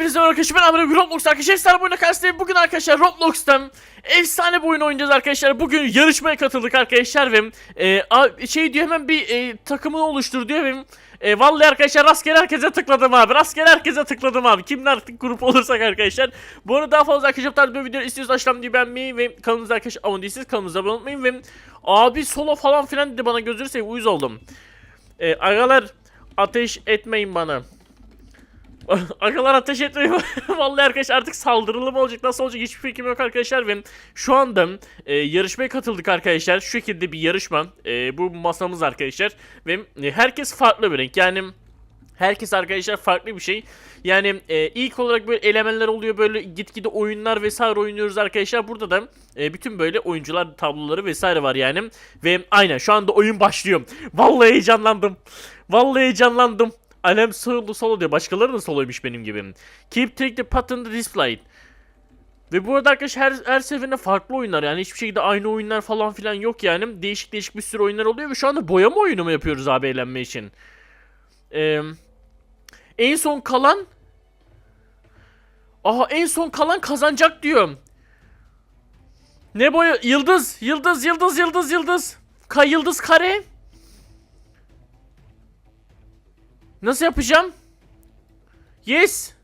Hepinize merhaba arkadaşlar ben Amir Roblox arkadaşlar efsane bir oyuna karşınızdayım. Bugün arkadaşlar Roblox'ta efsane bir oyun oynayacağız arkadaşlar. Bugün yarışmaya katıldık arkadaşlar ve e, a- şey diyor hemen bir e, takımını oluştur diyor ve e, vallahi arkadaşlar rastgele herkese tıkladım abi. Rastgele herkese tıkladım abi. Kimler artık grup olursak arkadaşlar. Bu arada daha fazla arkadaşlar tarz bir video istiyorsanız aşağıdan videoyu beğenmeyi ve kanalımıza arkadaşlar abone değilseniz kanalımıza abone olmayı ve abi solo falan filan dedi bana seveyim uyuz oldum. E, agalar ateş etmeyin bana. Akalar ateş etmeyin. Vallahi arkadaşlar artık saldırılı mı olacak nasıl olacak hiçbir fikrim yok arkadaşlar ve şu anda e, yarışmaya katıldık arkadaşlar. Şu şekilde bir yarışma. E, bu masamız arkadaşlar ve e, herkes farklı bir renk yani herkes arkadaşlar farklı bir şey. Yani e, ilk olarak böyle elementler oluyor böyle gitgide oyunlar vesaire oynuyoruz arkadaşlar. Burada da e, bütün böyle oyuncular tabloları vesaire var yani. Ve aynen şu anda oyun başlıyor. Vallahi heyecanlandım. Vallahi heyecanlandım. Alem solo solo diyor. Başkaları da soloymuş benim gibi. Keep take the pattern to display. Ve bu arada arkadaşlar her, her seferinde farklı oyunlar yani hiçbir şekilde aynı oyunlar falan filan yok yani. Değişik değişik bir sürü oyunlar oluyor ve şu anda boyama oyunu mu yapıyoruz abi eğlenme için? Eee... En son kalan Aha en son kalan kazanacak diyor. Ne boya? Yıldız, yıldız, yıldız, yıldız, yıldız. Ka yıldız kare. Nasıl yapacağım? Yes.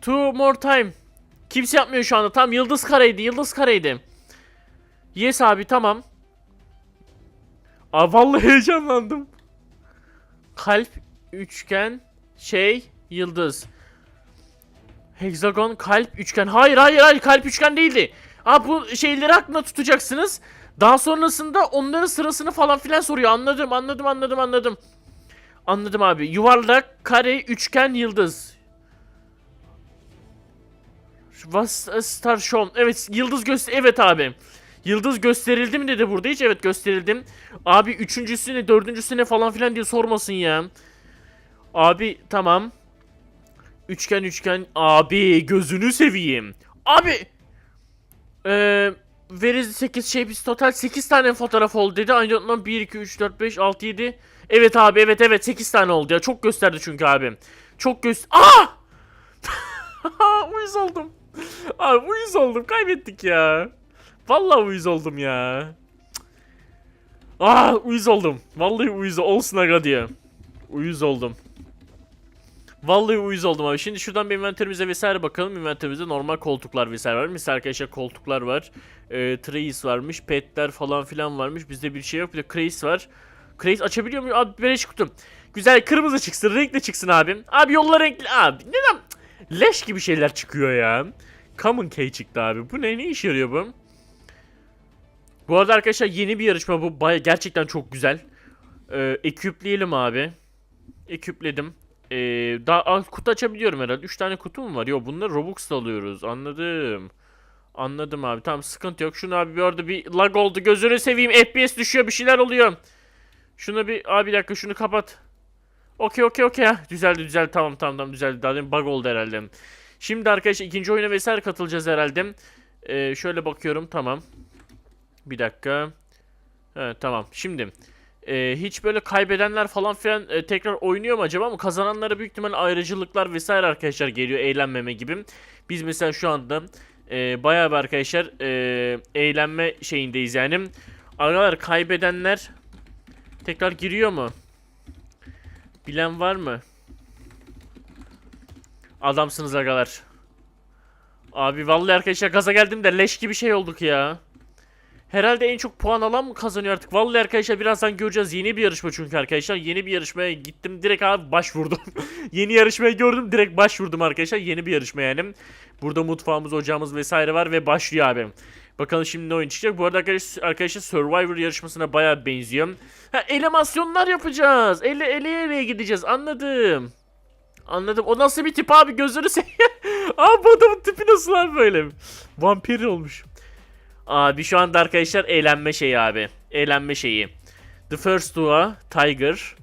Two more time. Kimse yapmıyor şu anda. Tam yıldız kareydi, yıldız kareydi. Yes abi tamam. Aa vallahi heyecanlandım. Kalp, üçgen, şey, yıldız. Hexagon, kalp, üçgen. Hayır hayır hayır kalp üçgen değildi. Aa bu şeyleri aklında tutacaksınız. Daha sonrasında onların sırasını falan filan soruyor. Anladım anladım anladım anladım. Anladım abi. Yuvarlak, kare, üçgen, yıldız. Was star shown. Evet yıldız göster. Evet abi. Yıldız gösterildi mi dedi burada hiç evet gösterildim. Abi üçüncüsü ne dördüncüsü ne falan filan diye sormasın ya. Abi tamam. Üçgen üçgen. Abi gözünü seveyim. Abi. Eee. Veriz 8 şey biz total 8 tane fotoğraf oldu dedi. Aynı ondan 1 2 3 4 5 6 7. Evet abi evet evet 8 tane oldu ya. Çok gösterdi çünkü abi. Çok göz Aa! uyuz oldum. Abi uyuz oldum. Kaybettik ya. Vallahi uyuz oldum ya. Ah uyuz oldum. Vallahi uyuz olsun aga diye. Uyuz oldum. Vallahi uyuz oldum abi. Şimdi şuradan bir inventörümüze vesaire bakalım. Inventörümüzde normal koltuklar vesaire var. Mesela arkadaşlar koltuklar var. Ee, trace varmış. Petler falan filan varmış. Bizde bir şey yok. Bir de Craze var. Craze açabiliyor muyum? Abi beleş kutum. Güzel kırmızı çıksın. Renkli çıksın abi. Abi yolla renkli. Abi neden? Leş gibi şeyler çıkıyor ya. Common Key çıktı abi. Bu ne? Ne işe yarıyor bu? Bu arada arkadaşlar yeni bir yarışma bu. Baya gerçekten çok güzel. Ee, eküpleyelim abi. Eküpledim. Ee, daha Aa, kutu açabiliyorum herhalde. 3 tane kutu mu var? Yok bunları Robux'ta alıyoruz. Anladım. Anladım abi. Tamam sıkıntı yok. Şunu abi bir orada bir lag oldu. Gözünü seveyim. FPS düşüyor. Bir şeyler oluyor. Şunu bir abi bir dakika şunu kapat. Okey okey okey. Düzeldi düzeldi. Tamam tamam tamam düzeldi. Daha demin bug oldu herhalde. Şimdi arkadaşlar ikinci oyuna vesaire katılacağız herhalde. Ee, şöyle bakıyorum. Tamam. Bir dakika. Evet tamam. Şimdi e, hiç böyle kaybedenler falan filan e, tekrar oynuyor mu acaba ama kazananlara büyük ihtimal ayrıcalıklar vesaire arkadaşlar geliyor eğlenmeme gibi. Biz mesela şu anda e, bayağı bir arkadaşlar e, eğlenme şeyindeyiz yani. Aralar kaybedenler tekrar giriyor mu? Bilen var mı? Adamsınız agalar. Abi vallahi arkadaşlar gaza geldim de leş gibi şey olduk ya. Herhalde en çok puan alan mı kazanıyor artık? Vallahi arkadaşlar birazdan göreceğiz. Yeni bir yarışma çünkü arkadaşlar. Yeni bir yarışmaya gittim. Direkt abi başvurdum. Yeni yarışmayı gördüm. Direkt başvurdum arkadaşlar. Yeni bir yarışma yani. Burada mutfağımız, ocağımız vesaire var ve başlıyor abi. Bakalım şimdi ne oyun çıkacak. Bu arada arkadaşlar, Survivor yarışmasına bayağı benziyor. Ha elemasyonlar yapacağız. Ele ele ele gideceğiz. Anladım. Anladım. O nasıl bir tip abi gözünü seveyim. abi bu adamın tipi nasıl abi böyle? Vampir olmuş. Abi şu anda arkadaşlar eğlenme şeyi abi. Eğlenme şeyi. The First Dua, Tiger.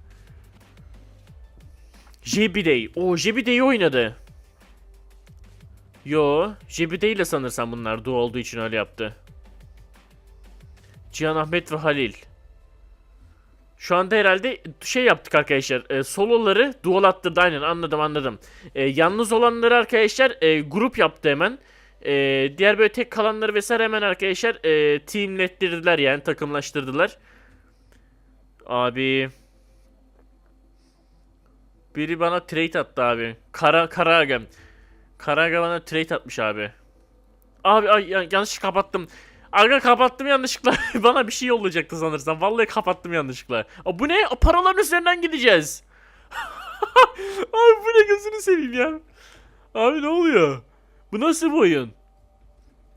Jebidey. O Jebidey'i oynadı. Yo, Jebidey ile sanırsam bunlar Dua olduğu için öyle yaptı. Cihan Ahmet ve Halil. Şu anda herhalde şey yaptık arkadaşlar. E, soloları dual attırdı aynen anladım anladım. E, yalnız olanları arkadaşlar e, grup yaptı hemen. E, diğer böyle tek kalanları vesaire hemen arkadaşlar e, teamlettirdiler yani takımlaştırdılar. Abi biri bana trade attı abi. Kara Karaga. Karaga bana trade atmış abi. Abi ay, ya- yanlış kapattım. Aga kapattım yanlışlıkla. bana bir şey yollayacaktı sanırsam. Vallahi kapattım yanlışlıkla. Aa, bu ne? Aa, Paraların üzerinden gideceğiz. abi bu ne gözünü seveyim ya. Abi ne oluyor? Bu nasıl bir oyun?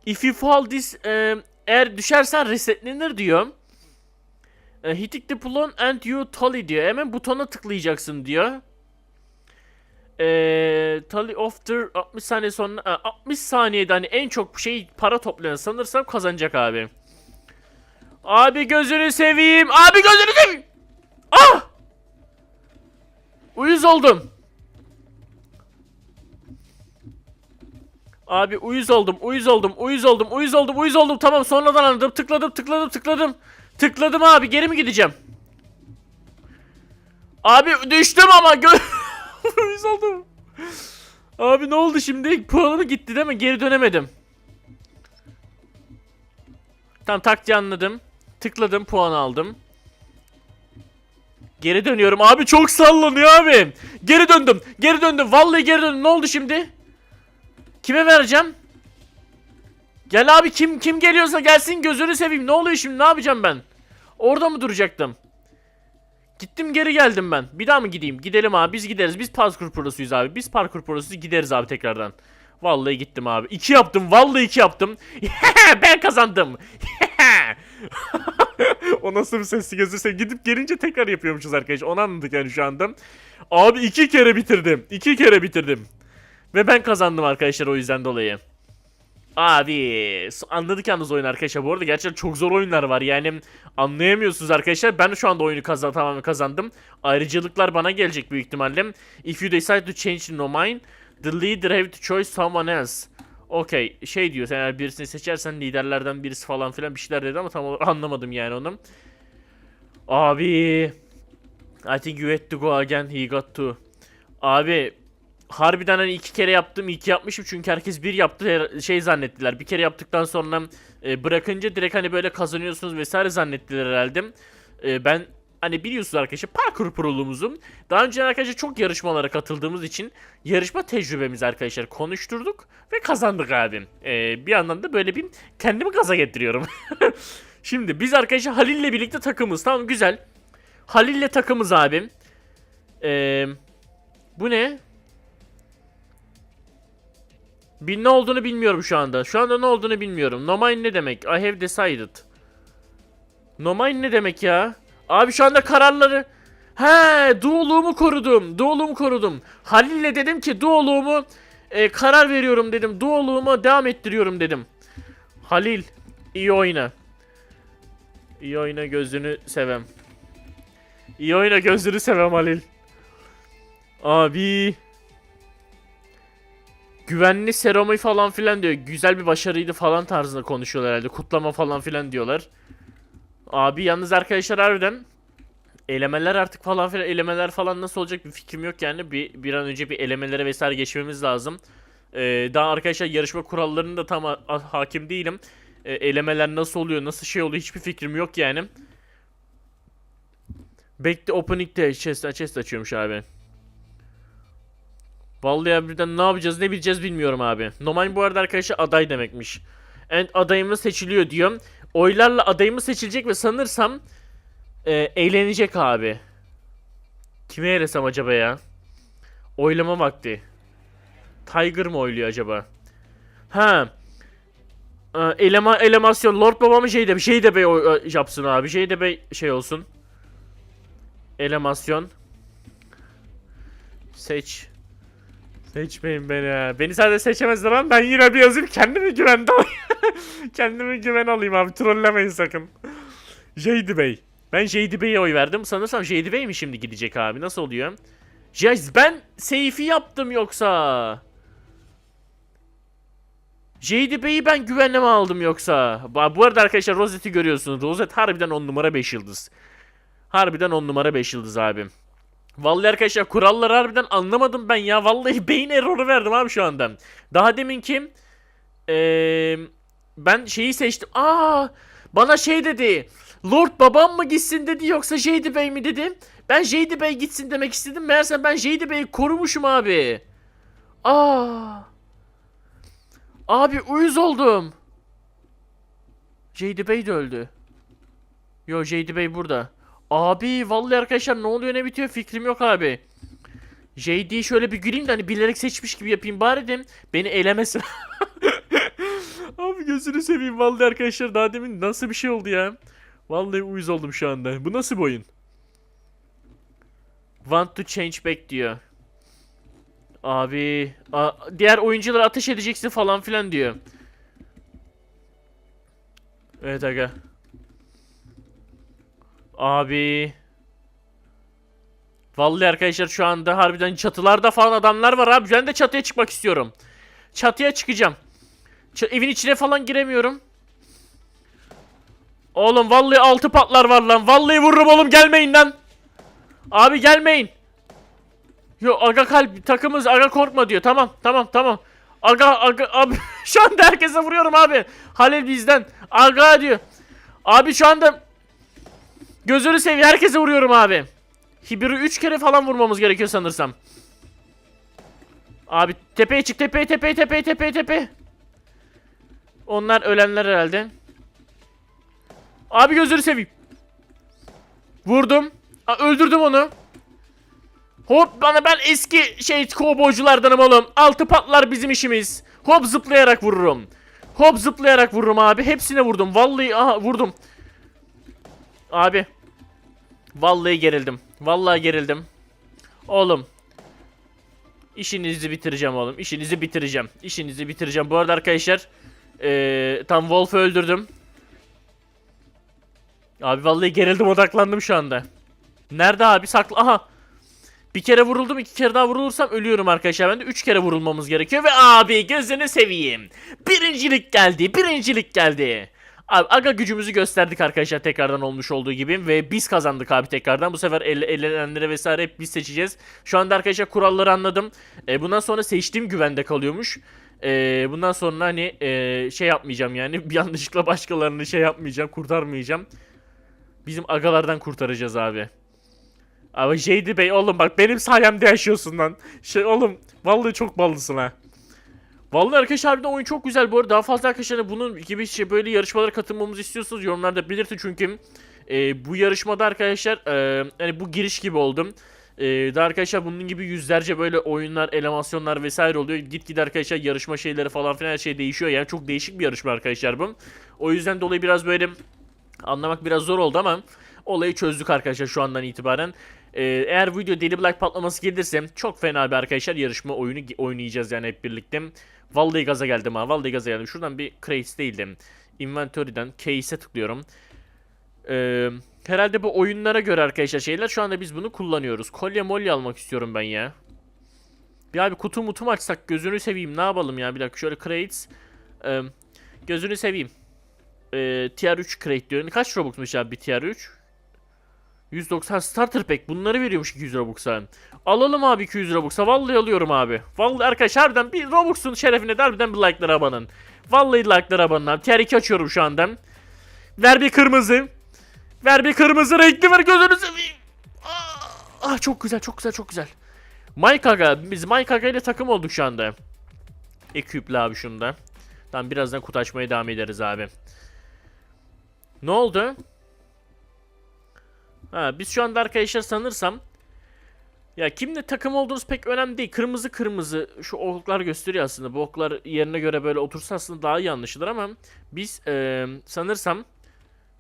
If you fall this e, eğer düşersen resetlenir diyor. E, hitting the and you tally diyor. Hemen butona tıklayacaksın diyor. Eee tally after 60 saniye sonra e, 60 saniyede hani en çok şey para toplayan sanırsam kazanacak abi. Abi gözünü seveyim. Abi gözünü seveyim. Ah! Uyuz oldum. Abi uyuz oldum, uyuz oldum, uyuz oldum, uyuz oldum, uyuz oldum. Tamam sonradan anladım. Tıkladım, tıkladım, tıkladım. Tıkladım abi. Geri mi gideceğim? Abi düştüm ama gö uyuz oldum. Abi ne oldu şimdi? Puanım gitti değil mi? Geri dönemedim. Tamam taktiği anladım. Tıkladım puan aldım. Geri dönüyorum. Abi çok sallanıyor abi. Geri döndüm. Geri döndüm. Vallahi geri döndüm. Ne oldu şimdi? Kime vereceğim? Gel abi kim kim geliyorsa gelsin gözünü seveyim. Ne oluyor şimdi? Ne yapacağım ben? Orada mı duracaktım? Gittim geri geldim ben. Bir daha mı gideyim? Gidelim abi biz gideriz. Biz parkur prosuyuz abi. Biz parkur prosu gideriz abi tekrardan. Vallahi gittim abi. İki yaptım. Vallahi iki yaptım. ben kazandım. o nasıl bir sesli gözü Gidip gelince tekrar yapıyormuşuz arkadaşlar. Onu anladık yani şu anda. Abi iki kere bitirdim. İki kere bitirdim. Ve ben kazandım arkadaşlar o yüzden dolayı. Abi anladık yalnız oyun arkadaşlar. Bu arada gerçekten çok zor oyunlar var. Yani anlayamıyorsunuz arkadaşlar. Ben şu anda oyunu kazan tamamen kazandım. Ayrıcalıklar bana gelecek büyük ihtimalle. If you decide to change no mind, the leader have to choose someone else. Okey şey diyor sen eğer birisini seçersen liderlerden birisi falan filan bir şeyler dedi ama tam anlamadım yani onu. Abi I think you had to go again he got to. Abi harbiden hani iki kere yaptım iki yapmışım çünkü herkes bir yaptı şey zannettiler. Bir kere yaptıktan sonra e, bırakınca direkt hani böyle kazanıyorsunuz vesaire zannettiler herhalde. E, ben hani biliyorsunuz arkadaşlar parkur proluğumuzum. Daha önce arkadaşlar çok yarışmalara katıldığımız için yarışma tecrübemiz arkadaşlar konuşturduk ve kazandık abi. E, bir yandan da böyle bir kendimi gaza getiriyorum. Şimdi biz arkadaşlar Halil'le birlikte takımız tamam güzel. Halil'le takımız abi. Eee bu ne? Bir ne olduğunu bilmiyorum şu anda. Şu anda ne olduğunu bilmiyorum. No mine ne demek? I have decided. No mine ne demek ya? Abi şu anda kararları... He, duoluğumu korudum. Duoluğumu korudum. Halil'le dedim ki duoluğumu e, karar veriyorum dedim. Duoluğumu devam ettiriyorum dedim. Halil, iyi oyna. İyi oyna gözünü sevem. İyi oyna gözünü sevem Halil. Abi. Güvenli serumu falan filan diyor. Güzel bir başarıydı falan tarzında konuşuyorlar herhalde. Kutlama falan filan diyorlar. Abi yalnız arkadaşlar harbiden elemeler artık falan filan elemeler falan nasıl olacak bir fikrim yok yani. Bir, bir an önce bir elemelere vesaire geçmemiz lazım. Ee, daha arkadaşlar yarışma kurallarını da tam ha- ha- hakim değilim. Ee, elemeler nasıl oluyor, nasıl şey oluyor hiçbir fikrim yok yani. The opening de chest, chest açıyormuş abi. Vallahi harbiden ne yapacağız ne bileceğiz bilmiyorum abi. Nomain bu arada arkadaşlar aday demekmiş. And adayımız seçiliyor diyor. Oylarla adayımız seçilecek ve sanırsam e, eğlenecek abi. Kime eğlesem acaba ya? Oylama vakti. Tiger mı oyluyor acaba? Ha. E, elema, elemasyon. Lord babamı şey de şey bey yapsın abi. Şey de bey şey olsun. Elemasyon. Seç. Seçmeyin beni. Beni sadece seçemezler ama ben yine bir yazayım kendimi güvende kendimi güven alayım abi trollemeyin sakın. Jady Bey. Ben Jady Bey'e oy verdim. Sanırsam Jady Bey mi şimdi gidecek abi? Nasıl oluyor? Jaz ben Seyfi yaptım yoksa. Jady Bey'i ben güvenle mi aldım yoksa? Bu arada arkadaşlar Rosette'i görüyorsunuz. Rosette harbiden 10 numara 5 yıldız. Harbiden 10 numara 5 yıldız abi. Vallahi arkadaşlar kuralları harbiden anlamadım ben ya. Vallahi beyin error'u verdim abi şu anda. Daha demin kim? Ee, ben şeyi seçtim. Aa, bana şey dedi. Lord babam mı gitsin dedi yoksa Jady Bey mi dedi. Ben Jady Bey gitsin demek istedim. Meğerse ben Jady Bey'i korumuşum abi. Aa. Abi uyuz oldum. Jady Bey de öldü. Yo Jady Bey burada. Abi vallahi arkadaşlar ne oluyor ne bitiyor fikrim yok abi. JD'yi şöyle bir güleyim de hani bilerek seçmiş gibi yapayım bari dedim. Beni elemesin. abi gözünü seveyim vallahi arkadaşlar daha demin nasıl bir şey oldu ya. Vallahi uyuz oldum şu anda. Bu nasıl bir oyun? Want to change back diyor. Abi a- diğer oyunculara ateş edeceksin falan filan diyor. Evet aga. Abi. Vallahi arkadaşlar şu anda harbiden çatılarda falan adamlar var abi. Ben de çatıya çıkmak istiyorum. Çatıya çıkacağım. Ç- evin içine falan giremiyorum. Oğlum vallahi altı patlar var lan. Vallahi vururum oğlum gelmeyin lan. Abi gelmeyin. Yo aga kalp takımız aga korkma diyor. Tamam tamam tamam. Aga aga abi şu anda herkese vuruyorum abi. Halil bizden. Aga diyor. Abi şu anda gözünü seveyim herkese vuruyorum abi. Hibir'i 3 kere falan vurmamız gerekiyor sanırsam. Abi tepeye çık tepeye tepeye tepeye tepeye tepeye. Onlar ölenler herhalde. Abi gözünü seveyim. Vurdum. Aa, öldürdüm onu. Hop bana ben eski şey kovboyculardanım oğlum. Altı patlar bizim işimiz. Hop zıplayarak vururum. Hop zıplayarak vururum abi. Hepsine vurdum. Vallahi aha vurdum. Abi. Vallahi gerildim. Vallahi gerildim. Oğlum. İşinizi bitireceğim oğlum. İşinizi bitireceğim. İşinizi bitireceğim. Bu arada arkadaşlar. Eee tam Wolf'u öldürdüm. Abi vallahi gerildim odaklandım şu anda. Nerede abi saklı? Aha. Bir kere vuruldum iki kere daha vurulursam ölüyorum arkadaşlar. Ben de üç kere vurulmamız gerekiyor ve abi gözünü seveyim. Birincilik geldi birincilik geldi. Abi aga gücümüzü gösterdik arkadaşlar tekrardan olmuş olduğu gibi ve biz kazandık abi tekrardan. Bu sefer ele, elenenlere vesaire hep biz seçeceğiz. Şu anda arkadaşlar kuralları anladım. E, bundan sonra seçtiğim güvende kalıyormuş. E, bundan sonra hani e, şey yapmayacağım yani yanlışlıkla başkalarını şey yapmayacağım kurtarmayacağım. Bizim agalardan kurtaracağız abi. Abi Jady Bey oğlum bak benim sayemde yaşıyorsun lan. Şey oğlum vallahi çok ballısın ha. Vallahi arkadaşlar harbiden oyun çok güzel bu arada. Daha fazla arkadaşlar hani bunun gibi şey böyle yarışmalara katılmamızı istiyorsanız yorumlarda belirtin çünkü e, bu yarışmada arkadaşlar e, hani bu giriş gibi oldum. E, daha arkadaşlar bunun gibi yüzlerce böyle oyunlar, animasyonlar vesaire oluyor. Gitgide arkadaşlar yarışma şeyleri falan filan her şey değişiyor. Yani çok değişik bir yarışma arkadaşlar bu. O yüzden dolayı biraz böyle anlamak biraz zor oldu ama olayı çözdük arkadaşlar şu andan itibaren. Ee, eğer video deli black patlaması gelirse çok fena bir arkadaşlar yarışma oyunu oynayacağız yani hep birlikte. Vallahi gaza geldim ha. Vallahi gaza geldim. Şuradan bir crates değildim. Inventory'den case'e tıklıyorum. Ee, herhalde bu oyunlara göre arkadaşlar şeyler şu anda biz bunu kullanıyoruz. Kolye molye almak istiyorum ben ya. Bir abi kutu mutu mu açsak gözünü seveyim ne yapalım ya bir dakika şöyle crates. Ee, gözünü seveyim. Ee, tier 3 crate diyor. Kaç Robux'muş abi bir tier 3? 190 starter pack bunları veriyormuş 200 Robux'a. Alalım abi 200 Robux'a. Vallahi alıyorum abi. Vallahi arkadaşlar harbiden bir Robux'un şerefine de harbiden bir like'lara abanın. Vallahi like'lara abanın abi. Tier 2 açıyorum şu anda. Ver bir kırmızı. Ver bir kırmızı renkli ver gözünü seveyim. Ah, ah, çok güzel çok güzel çok güzel. Mike Aga. Biz Mike Aga ile takım olduk şu anda. Eküple abi şunda. Tamam birazdan kutu açmaya devam ederiz abi. Ne oldu? Ha, biz şu anda arkadaşlar sanırsam ya kimle takım olduğunuz pek önemli değil. Kırmızı kırmızı şu oklar gösteriyor aslında. Bu oklar yerine göre böyle otursa aslında daha iyi anlaşılır ama biz eee, sanırsam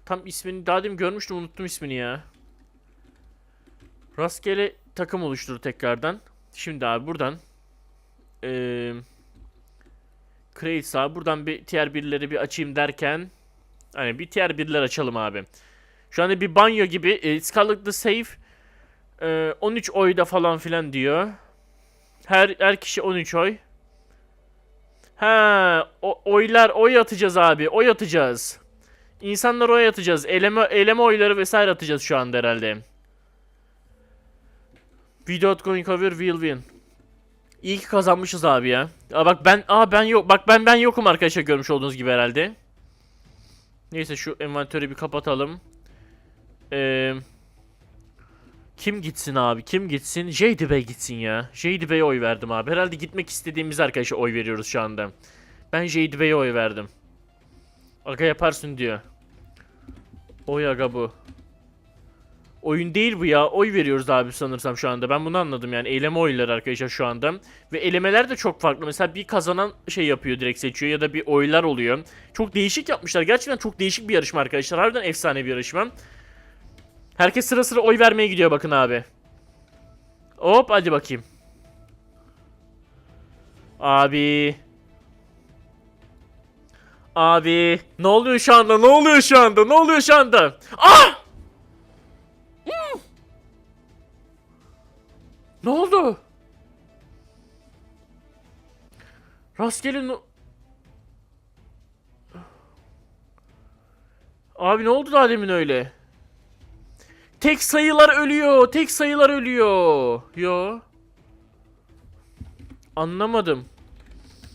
tam ismini daha demin görmüştüm unuttum ismini ya. Rastgele takım oluşturdu tekrardan. Şimdi abi buradan eee Crates abi buradan bir tier 1'leri bir açayım derken hani bir tier 1'ler açalım abi. Şu anda bir banyo gibi e, Scarlet the Safe e, 13 oyda falan filan diyor. Her her kişi 13 oy. Ha, oylar oy atacağız abi. Oy atacağız. İnsanları oy atacağız. Eleme, eleme oyları vesaire atacağız şu anda herhalde. We don't going over will win. İyi ki kazanmışız abi ya. Aa bak ben aa ben yok bak ben ben yokum arkadaşlar görmüş olduğunuz gibi herhalde. Neyse şu envantörü bir kapatalım. Eee kim gitsin abi? Kim gitsin? JD Bey gitsin ya. JD Bey'e oy verdim abi. Herhalde gitmek istediğimiz arkadaşa oy veriyoruz şu anda. Ben JD Bey'e oy verdim. Aga yaparsın diyor. Oy aga bu. Oyun değil bu ya. Oy veriyoruz abi sanırsam şu anda. Ben bunu anladım yani. Eyleme oyları arkadaşlar şu anda. Ve elemeler de çok farklı. Mesela bir kazanan şey yapıyor direkt seçiyor ya da bir oylar oluyor. Çok değişik yapmışlar. Gerçekten çok değişik bir yarışma arkadaşlar. Harbiden efsane bir yarışma. Herkes sıra sıra oy vermeye gidiyor bakın abi. Hop hadi bakayım. Abi. Abi. Ne oluyor şu anda? Ne oluyor şu anda? Ne oluyor şu anda? Ah! Ne oldu? Rastgele no- Abi ne oldu daha demin öyle? Tek sayılar ölüyor. Tek sayılar ölüyor. Yo. Anlamadım.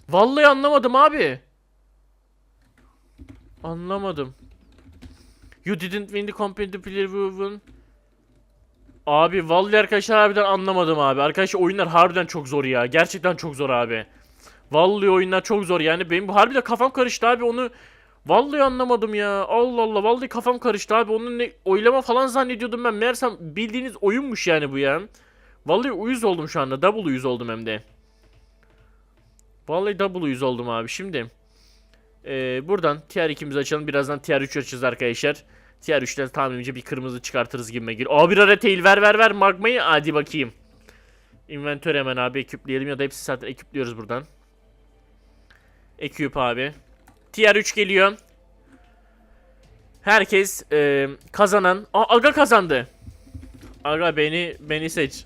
Vallahi anlamadım abi. Anlamadım. You didn't win the competitive player win. Abi vallahi arkadaşlar harbiden anlamadım abi. Arkadaşlar oyunlar harbiden çok zor ya. Gerçekten çok zor abi. Vallahi oyunlar çok zor yani benim bu harbiden kafam karıştı abi onu Vallahi anlamadım ya. Allah Allah. Vallahi kafam karıştı abi. Onun ne oylama falan zannediyordum ben. Meğersem bildiğiniz oyunmuş yani bu ya. Vallahi uyuz oldum şu anda. Double uyuz oldum hem de. Vallahi double uyuz oldum abi. Şimdi eee, buradan tier 2'mizi açalım. Birazdan tier 3 açacağız arkadaşlar. Tier 3'ten tahminimce bir kırmızı çıkartırız gibime geliyor. Aa bir ara tail ver ver ver magmayı. Hadi bakayım. Inventör hemen abi ekipleyelim ya da hepsi zaten ekipliyoruz buradan. Ekip abi. Tier 3 geliyor. Herkes e, kazanan. Aa, Aga kazandı. Aga beni beni seç.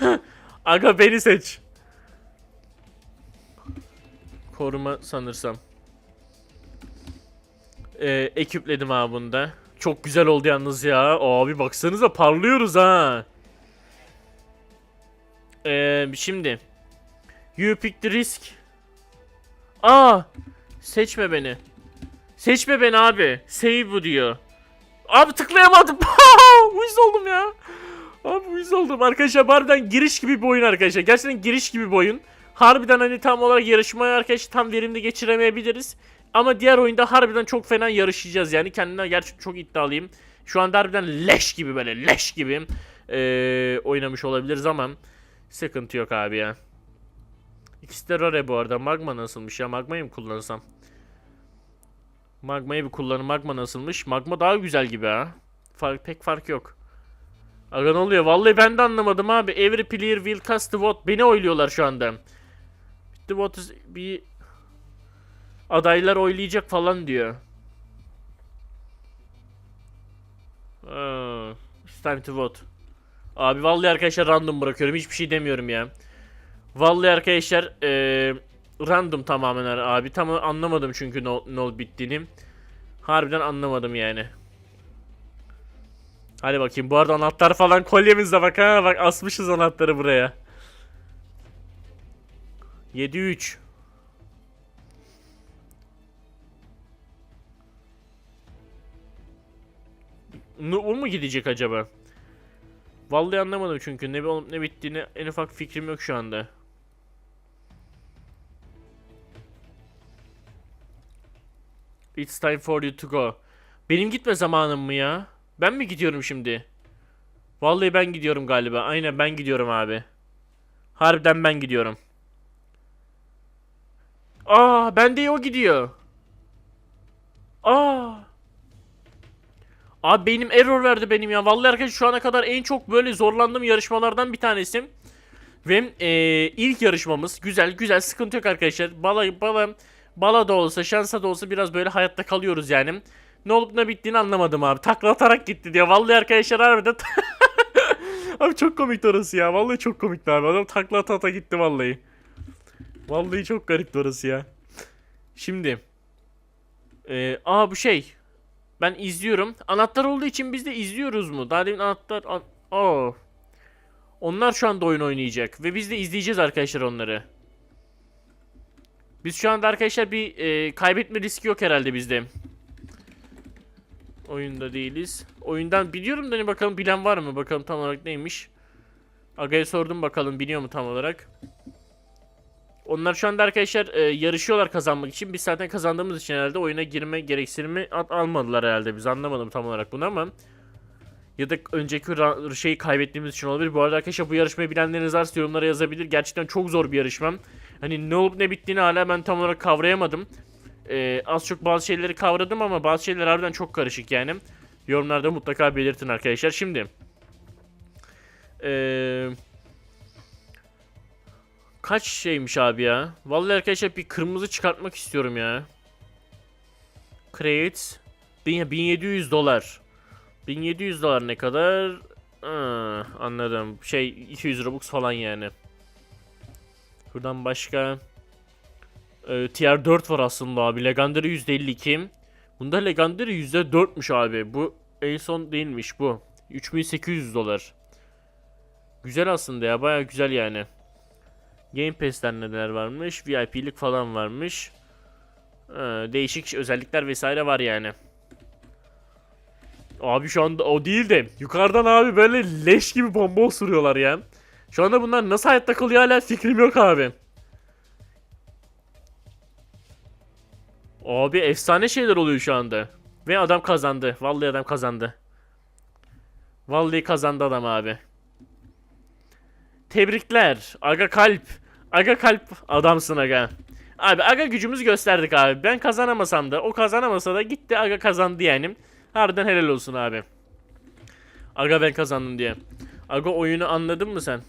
Aga beni seç. Koruma sanırsam. E, ekipledim abi bunda. Çok güzel oldu yalnız ya. Abi baksanıza parlıyoruz ha. E, şimdi. You pick the risk. Aa! Seçme beni. Seçme beni abi. Save bu diyor. Abi tıklayamadım. uyuz oldum ya. Abi uyuz oldum. Arkadaşlar harbiden giriş gibi bir oyun arkadaşlar. Gerçekten giriş gibi bir oyun. Harbiden hani tam olarak yarışmayı arkadaşlar tam verimli geçiremeyebiliriz. Ama diğer oyunda harbiden çok fena yarışacağız yani. Kendimden gerçekten çok iddialıyım. Şu anda harbiden leş gibi böyle leş gibi ee, oynamış olabiliriz ama sıkıntı yok abi ya. İkisi de rare bu arada. Magma nasılmış ya? Magmayı mı kullansam? Magmayı bir kullanın. Magma nasılmış? Magma daha güzel gibi ha. Fark, pek fark yok. Aga ne oluyor? Vallahi ben de anlamadım abi. Every player will cast the vote. Beni oyluyorlar şu anda. The vote is bir adaylar oylayacak falan diyor. Aa, it's time to vote. Abi vallahi arkadaşlar random bırakıyorum. Hiçbir şey demiyorum ya. Vallahi arkadaşlar eee, random tamamen abi. Tam anlamadım çünkü ne, ne olup bittiğini. Harbiden anlamadım yani. Hadi bakayım. Bu arada anahtar falan kolyemizde bak ha. Bak asmışız anahtarı buraya. 7-3. Ne, o mu gidecek acaba? Vallahi anlamadım çünkü ne olup ne bittiğini en ufak fikrim yok şu anda. It's time for you to go. Benim gitme zamanım mı ya? Ben mi gidiyorum şimdi? Vallahi ben gidiyorum galiba. Aynen ben gidiyorum abi. Harbiden ben gidiyorum. Aa, ben de o gidiyor. Aa. Abi benim error verdi benim ya. Vallahi arkadaşlar şu ana kadar en çok böyle zorlandığım yarışmalardan bir tanesi. Ve eee, ilk yarışmamız güzel güzel sıkıntı yok arkadaşlar. Bala bala bala da olsa şansa da olsa biraz böyle hayatta kalıyoruz yani. Ne olup ne bittiğini anlamadım abi. Takla atarak gitti diyor. Vallahi arkadaşlar harbiden Abi çok komikti orası ya. Vallahi çok komikti abi. Adam takla ata ata gitti vallahi. Vallahi çok garipti orası ya. Şimdi. Eee aa bu şey. Ben izliyorum. Anahtar olduğu için biz de izliyoruz mu? Daha demin anahtar... An Aa. Onlar şu anda oyun oynayacak. Ve biz de izleyeceğiz arkadaşlar onları. Biz şu anda arkadaşlar bir e, kaybetme riski yok herhalde bizde. Oyunda değiliz. Oyundan biliyorum da hani bakalım bilen var mı? Bakalım tam olarak neymiş. Aga'ya sordum bakalım biliyor mu tam olarak. Onlar şu anda arkadaşlar e, yarışıyorlar kazanmak için. Biz zaten kazandığımız için herhalde oyuna girme gereksinimi at almadılar herhalde. Biz anlamadım tam olarak bunu ama. Ya da önceki şeyi kaybettiğimiz için olabilir. Bu arada arkadaşlar bu yarışmayı bilenleriniz varsa yorumlara yazabilir. Gerçekten çok zor bir yarışma. Hani ne olup ne bittiğini hala ben tam olarak kavrayamadım. E, az çok bazı şeyleri kavradım ama bazı şeyler harbiden çok karışık yani. Yorumlarda mutlaka belirtin arkadaşlar. Şimdi. Eee... Kaç şeymiş abi ya? Vallahi arkadaşlar bir kırmızı çıkartmak istiyorum ya. Create 1700 dolar. 1700 dolar ne kadar? Ha, anladım. Şey 200 Robux falan yani. Buradan başka ee, tier 4 var aslında abi. Legendary %52. Bunda Legendary %4'müş abi. Bu en son değilmiş bu. 3800 dolar. Güzel aslında ya. Baya güzel yani. Game Pass'ten neler varmış? VIP'lik falan varmış. Ee, değişik özellikler vesaire var yani. Abi şu anda o değil de yukarıdan abi böyle leş gibi bomba osuruyorlar ya. Şu anda bunlar nasıl hayatta kalıyor hala fikrim yok abi. Abi efsane şeyler oluyor şu anda. Ve adam kazandı. Vallahi adam kazandı. Vallahi kazandı adam abi. Tebrikler. Aga kalp. Aga kalp adamsın aga. Abi aga gücümüzü gösterdik abi. Ben kazanamasam da o kazanamasa da gitti aga kazandı yani. Harbiden helal olsun abi. Aga ben kazandım diye. Aga oyunu anladın mı sen?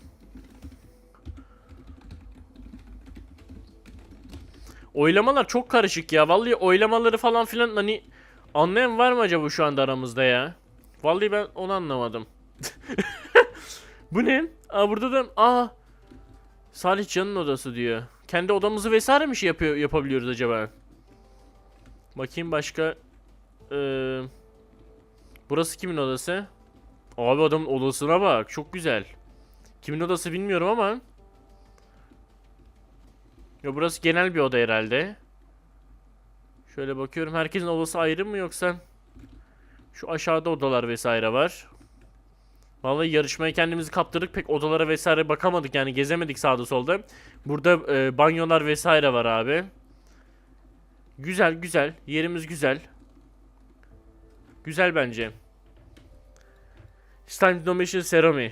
Oylamalar çok karışık ya. Vallahi oylamaları falan filan hani anlayan var mı acaba şu anda aramızda ya? Vallahi ben onu anlamadım. Bu ne? Aa burada da aa Salih Can'ın odası diyor. Kendi odamızı vesaire mi şey yapıyor yapabiliyoruz acaba? Bakayım başka ee, Burası kimin odası? Abi adamın odasına bak. Çok güzel. Kimin odası bilmiyorum ama. Ya burası genel bir oda herhalde. Şöyle bakıyorum. Herkesin odası ayrı mı yoksa? Şu aşağıda odalar vesaire var. Vallahi yarışmaya kendimizi kaptırdık. Pek odalara vesaire bakamadık yani gezemedik sağda solda. Burada e, banyolar vesaire var abi. Güzel güzel. Yerimiz güzel. Güzel bence. It's time to nomination ceremony.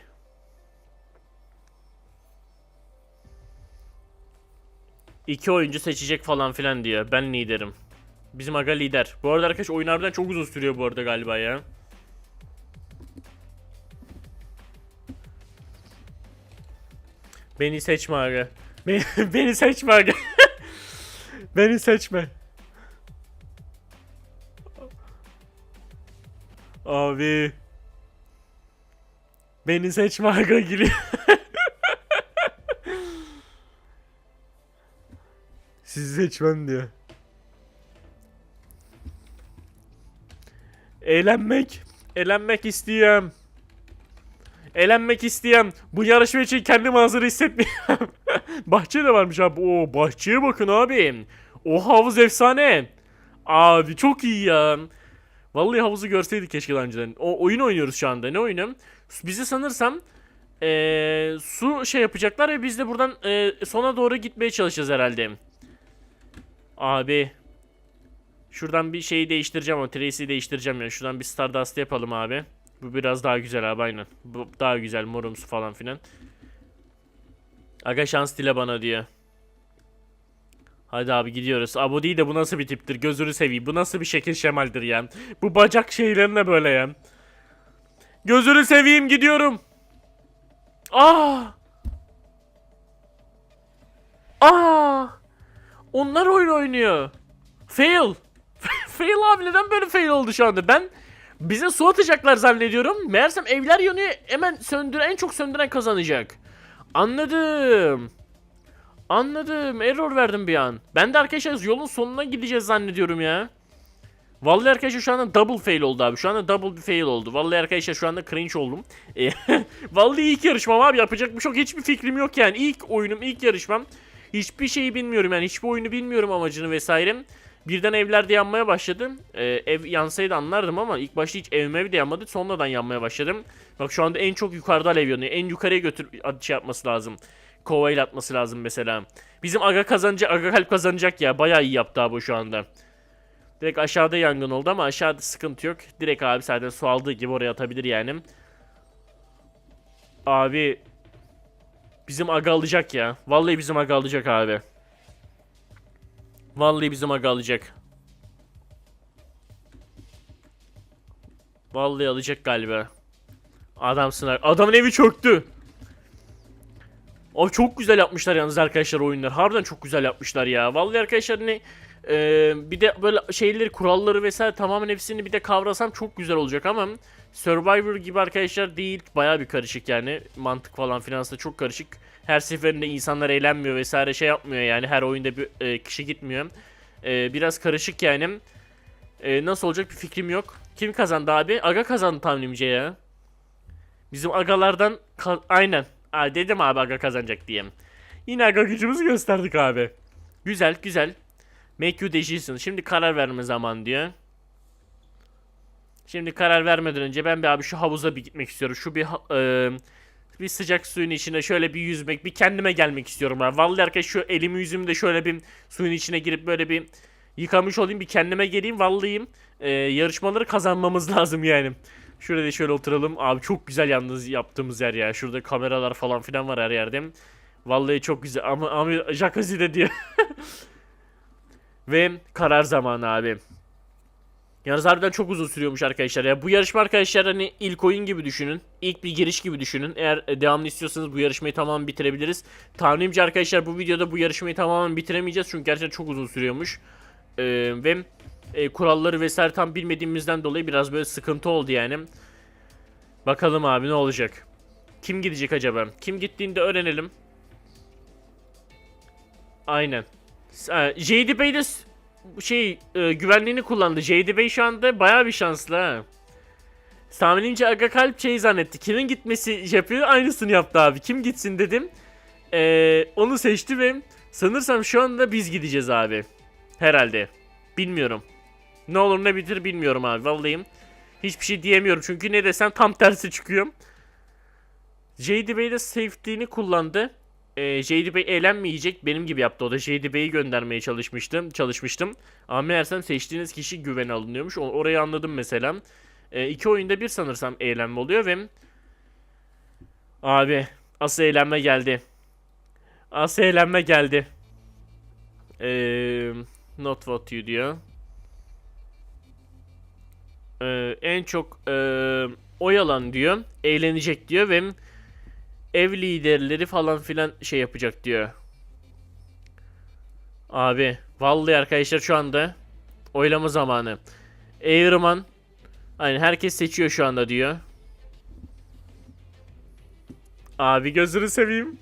İki oyuncu seçecek falan filan diyor. Ben liderim. Bizim aga lider. Bu arada arkadaş oyun harbiden çok uzun sürüyor bu arada galiba ya. Beni seçme aga. Beni, seçme aga. beni seçme. Abi. Beni seçme aga giriyor. Sizi seçmem diyor. Eğlenmek. Eğlenmek istiyorum. Eğlenmek istiyorum. Bu yarışma için kendimi hazır hissetmiyorum. Bahçe de varmış abi. Oo bahçeye bakın abi. O havuz efsane. Abi çok iyi ya. Vallahi havuzu görseydik keşke daha önceden. O oyun oynuyoruz şu anda. Ne oyunu? Bizi sanırsam eee, su şey yapacaklar ve biz de buradan eee, sona doğru gitmeye çalışacağız herhalde. Abi. Şuradan bir şeyi değiştireceğim o Tracy'yi değiştireceğim ya. Şuradan bir Stardust yapalım abi. Bu biraz daha güzel abi aynen. Bu daha güzel morumsu falan filan. Aga şans dile bana diyor. Hadi abi gidiyoruz. Abo değil de bu nasıl bir tiptir? Gözünü seveyim. Bu nasıl bir şekil şemaldir ya? Bu bacak şeylerine böyle ya. Gözünü seveyim gidiyorum. Aa! Aa! Onlar oyun oynuyor. Fail. fail abi neden böyle fail oldu şu anda? Ben bize su atacaklar zannediyorum. Meğersem evler yanıyor. Hemen söndüren en çok söndüren kazanacak. Anladım. Anladım. Error verdim bir an. Ben de arkadaşlar yolun sonuna gideceğiz zannediyorum ya. Vallahi arkadaşlar şu anda double fail oldu abi. Şu anda double bir fail oldu. Vallahi arkadaşlar şu anda cringe oldum. Vallahi ilk yarışmam abi yapacak bir şey. Hiçbir fikrim yok yani. İlk oyunum, ilk yarışmam. Hiçbir şeyi bilmiyorum yani. Hiçbir oyunu bilmiyorum amacını vesaire. Birden evlerde yanmaya başladı. Ee, ev yansaydı anlardım ama ilk başta hiç evime ev de yanmadı. Sonradan yanmaya başladım. Bak şu anda en çok yukarıda alev yanıyor. En yukarıya götür şey yapması lazım. Kovayla atması lazım mesela. Bizim aga kazanacak, aga kalp kazanacak ya. Bayağı iyi yaptı abi şu anda. Direkt aşağıda yangın oldu ama aşağıda sıkıntı yok. Direkt abi zaten su aldığı gibi oraya atabilir yani. Abi bizim aga alacak ya. Vallahi bizim aga alacak abi. Vallahi bizim aga alacak. Vallahi alacak galiba. Adamsın. Adamın evi çöktü. O çok güzel yapmışlar yalnız arkadaşlar oyunlar. Harbiden çok güzel yapmışlar ya. Vallahi arkadaşlar hani e, bir de böyle şeyleri kuralları vesaire tamamen hepsini bir de kavrasam çok güzel olacak ama Survivor gibi arkadaşlar değil. Baya bir karışık yani. Mantık falan filan da çok karışık. Her seferinde insanlar eğlenmiyor vesaire şey yapmıyor yani. Her oyunda bir e, kişi gitmiyor. E, biraz karışık yani. E, nasıl olacak bir fikrim yok. Kim kazandı abi? Aga kazandı tahminimce ya. Bizim agalardan aynen. Aa, dedim abi aga kazanacak diye. Yine aga gücümüzü gösterdik abi. Güzel güzel. Make you decision. Şimdi karar verme zaman diyor. Şimdi karar vermeden önce ben bir abi şu havuza bir gitmek istiyorum. Şu bir e, bir sıcak suyun içine şöyle bir yüzmek, bir kendime gelmek istiyorum abi. Vallahi arkadaş şu elimi yüzümü de şöyle bir suyun içine girip böyle bir yıkamış olayım, bir kendime geleyim. Vallahi e, yarışmaları kazanmamız lazım yani. Şurada şöyle oturalım. Abi çok güzel yalnız yaptığımız yer ya. Şurada kameralar falan filan var her yerde. Vallahi çok güzel ama ama jacuzzi de diyor. Ve karar zamanı abi. Yalnız harbiden çok uzun sürüyormuş arkadaşlar ya. Bu yarışma arkadaşlar hani ilk oyun gibi düşünün. İlk bir giriş gibi düşünün. Eğer e, devamlı istiyorsanız bu yarışmayı tamamen bitirebiliriz. Tahminimce arkadaşlar bu videoda bu yarışmayı tamamen bitiremeyeceğiz. Çünkü gerçekten çok uzun sürüyormuş. Ee, ve e, kuralları vesaire tam bilmediğimizden dolayı biraz böyle sıkıntı oldu yani. Bakalım abi ne olacak. Kim gidecek acaba? Kim gittiğinde öğrenelim. Aynen. E, JD Bey de şey e, güvenliğini kullandı. JD Bey şu anda baya bir şanslı ha. Tahminimce Aga Kalp şey zannetti. Kimin gitmesi yapıyor aynısını yaptı abi. Kim gitsin dedim. Ee, onu seçti ve sanırsam şu anda biz gideceğiz abi. Herhalde. Bilmiyorum. Ne olur ne bitir bilmiyorum abi vallahi. Hiçbir şey diyemiyorum çünkü ne desem tam tersi çıkıyor. JD Bey de safety'ni kullandı. Ee, JD Bey eğlenmeyecek benim gibi yaptı o da. JD Bey'i göndermeye çalışmıştım. çalışmıştım. Ama meğersem seçtiğiniz kişi güvene alınıyormuş. O- orayı anladım mesela. Ee, iki oyunda bir sanırsam eğlenme oluyor ve... Abi asıl eğlenme geldi. Asıl eğlenme geldi. Ee, not what you diyor. Ee, en çok e, oy alan diyor. Eğlenecek diyor ve ev liderleri falan filan şey yapacak diyor. Abi vallahi arkadaşlar şu anda oylama zamanı. Eğirman Aynen herkes seçiyor şu anda diyor. Abi gözünü seveyim.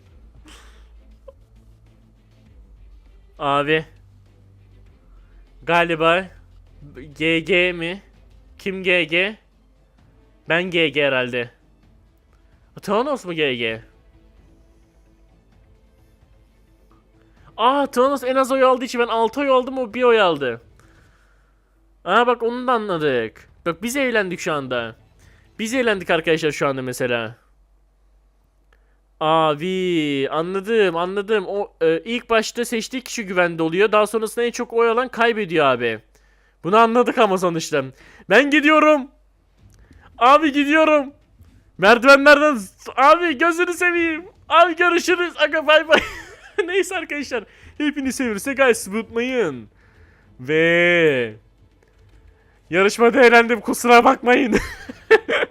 Abi. Galiba GG mi? Kim GG? Ben GG herhalde. Thanos mu GG? Aa Thanos en az oy aldığı için ben 6 oy aldım o 1 oy aldı. Aa bak onu da anladık. Bak biz eğlendik şu anda. Biz eğlendik arkadaşlar şu anda mesela. Abi anladım anladım. O e, ilk başta seçtiği kişi güvende oluyor. Daha sonrasında en çok oy alan kaybediyor abi. Bunu anladık ama sonuçta. Ben gidiyorum. Abi gidiyorum. Merdivenlerden abi gözünü seveyim. Abi görüşürüz. Aga bay bay. Neyse arkadaşlar. Hepinizi seviyorsa guys unutmayın. Ve yarışmada eğlendim kusura bakmayın.